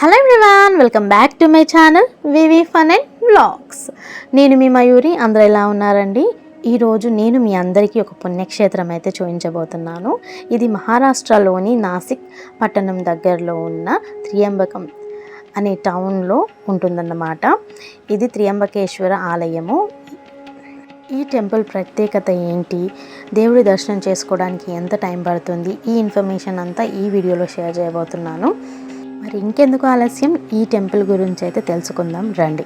Hello everyone welcome back to my channel VV fun and vlogs నేను మీ మయూరి అందరూ ఎలా ఉన్నారండి? ఈరోజు నేను మీ అందరికీ ఒక పుణ్యక్షేత్రం అయితే చూపించబోతున్నాను. ఇది మహారాష్ట్రలోని నాసిక్ పట్టణం దగ్గరలో ఉన్న త్రియంబకం అనే టౌన్లో ఉంటుందన్నమాట. ఇది త్రియంబకేశ్వర ఆలయము. ఈ టెంపుల్ ప్రత్యేకత ఏంటి? దేవుడి దర్శనం చేసుకోవడానికి ఎంత టైం పడుతుంది? ఈ ఇన్ఫర్మేషన్ అంతా ఈ వీడియోలో షేర్ చేయబోతున్నాను. మరి ఇంకెందుకు ఆలస్యం? ఈ టెంపుల్ గురించి అయితే తెలుసుకుందాం రండి.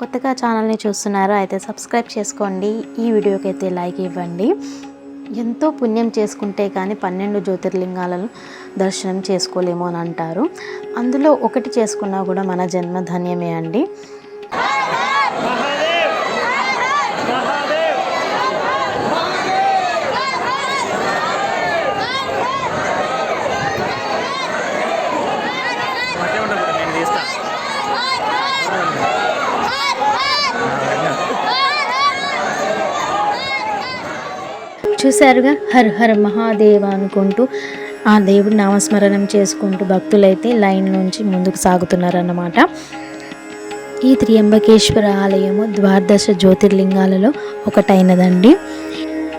కొత్తగా ఛానల్ని చూస్తున్నారో అయితే సబ్స్క్రైబ్ చేసుకోండి. ఈ వీడియోకి అయితే లైక్ ఇవ్వండి. ఎంతో పుణ్యం చేసుకుంటే కానీ పన్నెండు జ్యోతిర్లింగాలను దర్శనం చేసుకోలేము అని అంటారు. అందులో ఒకటి చేసుకున్నా కూడా మన జన్మ ధన్యమే అండి. చూశారుగా? హర్ హర్ మహాదేవ అనుకుంటూ ఆ దేవుడి నామస్మరణం చేసుకుంటూ భక్తులైతే లైన్ నుంచి ముందుకు సాగుతున్నారన్నమాట. ఈ త్రియంబకేశ్వర ఆలయము ద్వాదశ జ్యోతిర్లింగాలలో ఒకటైనదండి.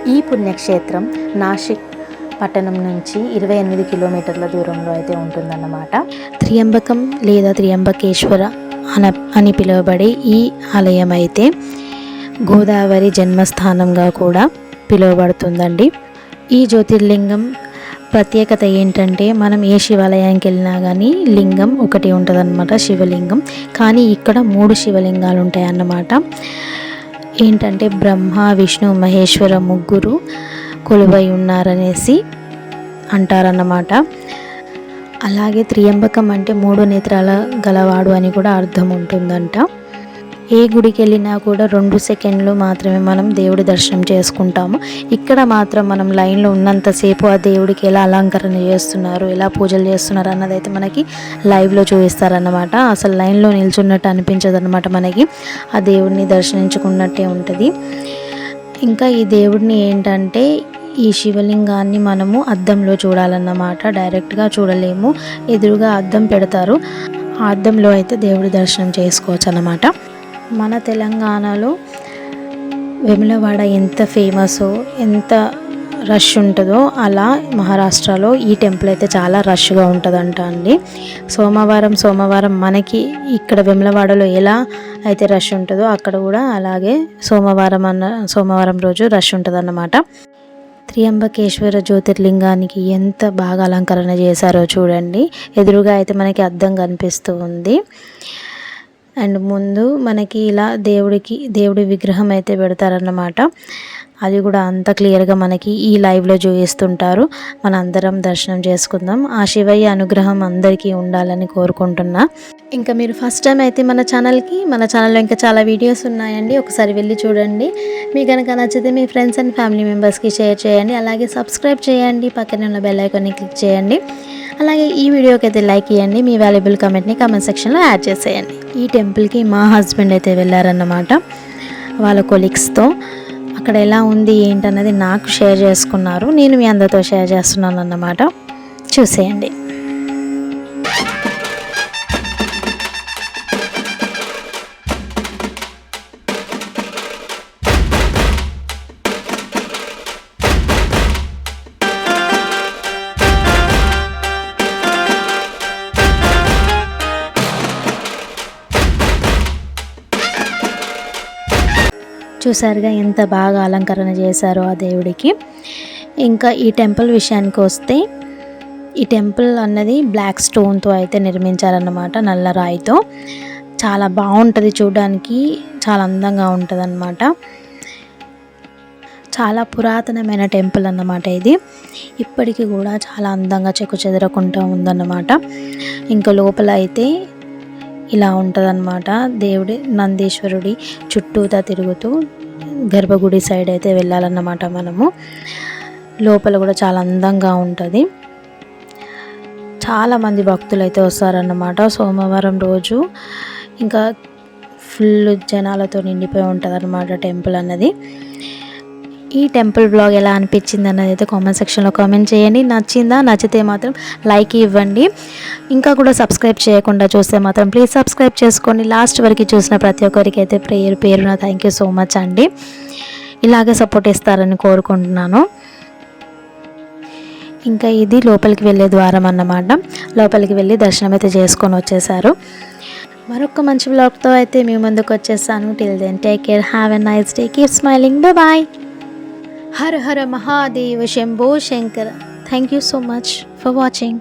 ఈ పుణ్యక్షేత్రం నాసిక్ పట్టణం నుంచి ఇరవై ఎనిమిది కిలోమీటర్ల దూరంలో అయితే ఉంటుందన్నమాట. త్రియంబకం లేదా త్రియంబకేశ్వర అన అని పిలువబడే ఈ ఆలయం అయితే గోదావరి జన్మస్థానంగా కూడా పిలువబడుతుందండి. ఈ జ్యోతిర్లింగం ప్రత్యేకత ఏంటంటే మనం ఏ శివాలయానికి వెళ్ళినా కానీ లింగం ఒకటి ఉంటుందన్నమాట శివలింగం. కానీ ఇక్కడ మూడు శివలింగాలు ఉంటాయి అన్నమాట ఏంటంటే బ్రహ్మ విష్ణు మహేశ్వర ముగ్గురు కొలువై ఉన్నారనేసి అంటారన్నమాట. అలాగే త్రియంబకం అంటే మూడు నేత్రాల గలవాడు అని కూడా అర్థం ఉంటుందంట. ఏ గుడికి వెళ్ళినా కూడా రెండు సెకండ్లు మాత్రమే మనం దేవుడి దర్శనం చేసుకుంటాము. ఇక్కడ మాత్రం మనం లైన్లో ఉన్నంతసేపు ఆ దేవుడికి ఎలా అలంకరణ చేస్తున్నారు ఎలా పూజలు చేస్తున్నారు అన్నది అయితే మనకి లైవ్లో చూపిస్తారన్నమాట. అసలు లైన్లో నిల్చున్నట్టు అనిపించదు అనమాట మనకి. ఆ దేవుడిని దర్శించుకున్నట్టే ఉంటుంది. ఇంకా ఈ దేవుడిని ఏంటంటే ఈ శివలింగాన్ని మనము అద్దంలో చూడాలన్నమాట. డైరెక్ట్గా చూడలేము. ఎదురుగా అద్దం పెడతారు. ఆ అద్దంలో అయితే దేవుడి దర్శనం చేసుకోవచ్చు అన్నమాట మన తెలంగాణలో వెములవాడ ఎంత ఫేమస్ ఎంత రష్ ఉంటుందో అలా మహారాష్ట్రలో ఈ టెంపుల్ అయితే చాలా రష్గా ఉంటుందంట అండి. సోమవారం సోమవారం మనకి ఇక్కడ వెములవాడలో ఎలా అయితే రష్ ఉంటుందో అక్కడ కూడా అలాగే సోమవారం అన్న సోమవారం రోజు రష్ ఉంటుంది త్రియంబకేశ్వర జ్యోతిర్లింగానికి ఎంత బాగా అలంకరణ చేశారో చూడండి. ఎదురుగా అయితే మనకి అద్దం కనిపిస్తూ ఉంది. అండ్ ముందు మనకి ఇలా దేవుడికి దేవుడి విగ్రహం అయితే పెడతారన్నమాట. అది కూడా అంత క్లియర్గా మనకి ఈ లైవ్లో చూపిస్తుంటారు. మన అందరం దర్శనం చేసుకుందాం. ఆ శివయ్య అనుగ్రహం అందరికీ ఉండాలని కోరుకుంటున్నా. ఇంకా మీరు ఫస్ట్ టైం అయితే మన ఛానల్కి మన ఛానల్లో ఇంకా చాలా వీడియోస్ ఉన్నాయండి. ఒకసారి వెళ్ళి చూడండి. మీకు కనుక నచ్చితే మీ ఫ్రెండ్స్ అండ్ ఫ్యామిలీ మెంబర్స్కి షేర్ చేయండి. అలాగే సబ్స్క్రైబ్ చేయండి. పక్కనే ఉన్న బెల్ ఐకాన్ని క్లిక్ చేయండి. అలాగే ఈ వీడియోకి అయితే లైక్ ఇవ్వండి మీ వాల్యుబుల్ కమెంట్ని కమెంట్ సెక్షన్లో యాడ్ చేసేయండి. ఈ టెంపుల్కి మా హస్బెండ్ అయితే వెళ్ళారన్నమాట. వాళ్ళ కొలీగ్స్తో. అక్కడ ఎలా ఉంది ఏంటన్నది నాకు షేర్ చేసుకున్నారు. నేను మీ అందరితో షేర్ చేస్తున్నాను అన్నమాట చూసేయండి. చూసారుగా ఎంత బాగా అలంకరణ చేశారో ఆ దేవుడికి. ఇంకా ఈ టెంపుల్ విషయానికి వస్తే ఈ టెంపుల్ అన్నది బ్లాక్ స్టోన్తో అయితే నిర్మించారన్నమాట నల్ల రాయితో. చాలా బాగుంటుంది చూడడానికి చాలా అందంగా ఉంటుంది చాలా పురాతనమైన టెంపుల్ అన్నమాట ఇది. ఇప్పటికీ కూడా చాలా అందంగా చెక్కు చెదరకుండా ఉందన్నమాట. ఇంకా లోపల అయితే ఇలా ఉంటుందన్నమాట దేవుడి నందీశ్వరుడి చుట్టూతా తిరుగుతూ గర్భగుడి సైడ్ అయితే వెళ్ళాలన్నమాట మనము. లోపల కూడా చాలా అందంగా ఉంటుంది. చాలామంది భక్తులు అయితే వస్తారన్నమాట సోమవారం రోజు. ఇంకా ఫుల్ జనాలతో నిండిపోయి ఉంటుంది అనమాట టెంపుల్ అన్నది. ఈ టెంపుల్ బ్లాగ్ ఎలా అనిపించింది అన్నది అయితే కామెంట్ సెక్షన్లో కామెంట్ చేయండి. నచ్చిందా నచ్చితే మాత్రం లైక్ ఇవ్వండి. ఇంకా కూడా సబ్స్క్రైబ్ చేయకుండా చూస్తే మాత్రం ప్లీజ్ సబ్స్క్రైబ్ చేసుకోండి. లాస్ట్ వరకు చూసిన ప్రతి ఒక్కరికి అయితే ప్రేయర్ పేరున థ్యాంక్ యూ సో మచ్ అండి. ఇలాగే సపోర్ట్ ఇస్తారని కోరుకుంటున్నాను. ఇంకా ఇది లోపలికి వెళ్ళే ద్వారం అన్నమాట. లోపలికి వెళ్ళి దర్శనం అయితే చేసుకొని వచ్చేసారు. మరొక మంచి బ్లాగ్తో అయితే మీ ముందుకు వచ్చేసాను. Till then take care have a nice day keep smiling bye Hara Hara Mahadeva Shambho Shankara thank you so much for watching